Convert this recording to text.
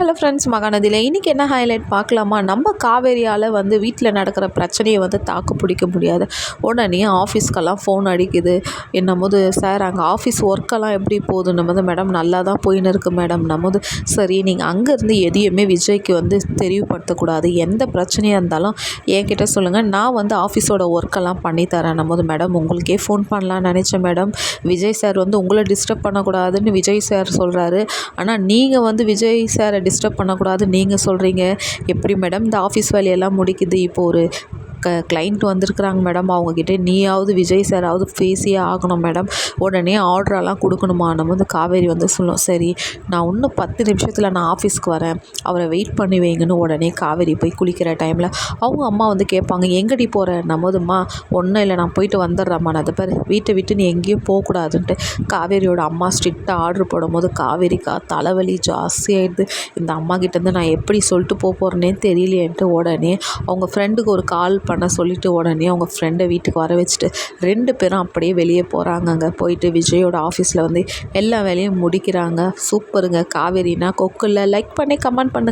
Hello friends மகாநதியில் இன்றைக்கி என்ன highlight பார்க்கலாமா? நம்ம காவேரியால் வந்து வீட்டில் நடக்கிற பிரச்சனையை வந்து தாக்கு பிடிக்க முடியாது. உடனே ஆஃபீஸ்க்கெல்லாம் ஃபோன் அடிக்குது. என்னம்போது சார் அங்கே ஆஃபீஸ் ஒர்க்கெல்லாம் எப்படி போகுது? நம்ம மேடம் நல்லா தான் போயின்னு இருக்குது மேடம் நம்மது சரி நீங்கள் அங்கேருந்து எதையுமே விஜய்க்கு வந்து தெரிவுபடுத்தக்கூடாது எந்த பிரச்சனையாக இருந்தாலும் என்கிட்ட சொல்லுங்கள் நான் வந்து ஆஃபீஸோட ஒர்க்கெல்லாம் பண்ணித்தரேன் நம்மது மேடம் உங்களுக்கே ஃபோன் பண்ணலான்னு நினச்சேன் மேடம் விஜய் சார் வந்து உங்களை டிஸ்டர்ப் பண்ணக்கூடாதுன்னு விஜய் சார் சொல்கிறாரு ஆனால் நீங்கள் வந்து விஜய் சாரை டிஸ்டர்ப் பண்ணக்கூடாது நீங்கள் சொல்கிறீங்க எப்படி மேடம் இந்த ஆஃபீஸ் வேலையெல்லாம் முடிக்குது. இப்போ ஒரு க கிளைண்ட் வந்திருக்குறாங்க மேடம் அவங்கக்கிட்ட நீயாவது விஜய் சாராவது பேசியே ஆகணும் மேடம் உடனே ஆர்டரெல்லாம் கொடுக்கணுமா? நம்ம வந்து காவேரி வந்து சொல்லும். சரி நான் இன்னும் பத்து நிமிஷத்தில் நான் ஆஃபீஸ்க்கு வரேன். அவரை வெயிட் பண்ணி வைங்கன்னு உடனே காவேரி போய் குளிக்கிற டைமில் அவங்க அம்மா வந்து கேட்பாங்க எங்கடி போகிற நம்மதும்மா ஒன்றும் இல்லை நான் போயிட்டு வந்துடுறேம்மா. நான் அதை பாரு வீட்டை விட்டு நீ எங்கேயும் போகக்கூடாதுன்ட்டு. காவேரியோட அம்மா ஸ்ட்ரிக்டாக ஆர்டர் போடும்போது காவேரிக்கா தலைவலி ஜாஸ்தியாகிடுது இந்த அம்மா கிட்டேருந்து நான் எப்படி சொல்லிட்டு போக போகிறேன்னே தெரியலையேன்ட்டு உடனே அவங்க ஃப்ரெண்டுக்கு ஒரு கால் பண்ண சொல்லிவிட்டு உடனே அவங்க ஃப்ரெண்டை வீட்டுக்கு வர வச்சுட்டு ரெண்டு பேரும் அப்படியே வெளியே போகிறாங்க அங்கே போயிட்டு விஜயோட ஆஃபீஸில் வந்து எல்லா வேலையும் முடிக்கிறாங்க. சூப்பருங்க காவேரினா கொக்குல லைக் பண்ணி கமெண்ட் பண்ணுங்க.